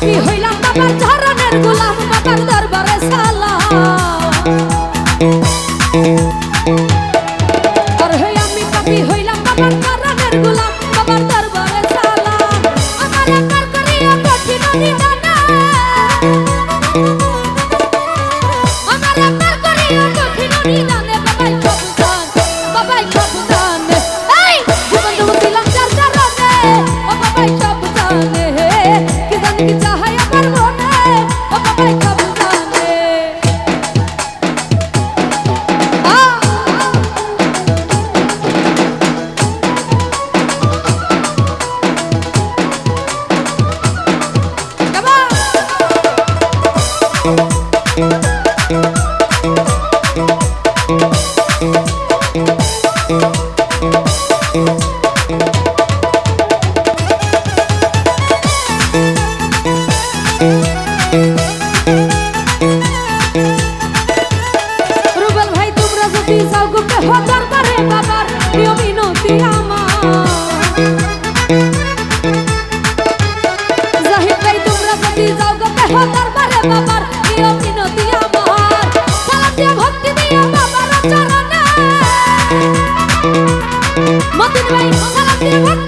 嘿 Thank you. Thank you.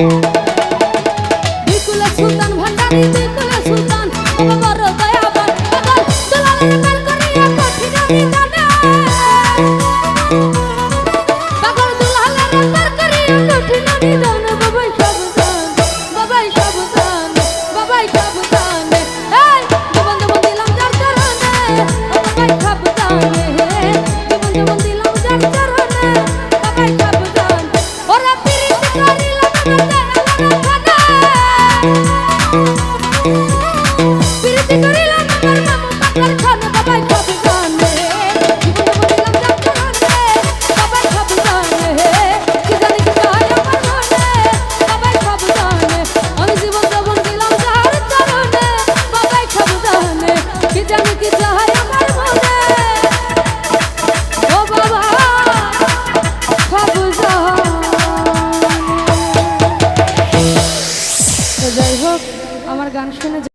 Música রহয় আমার মনে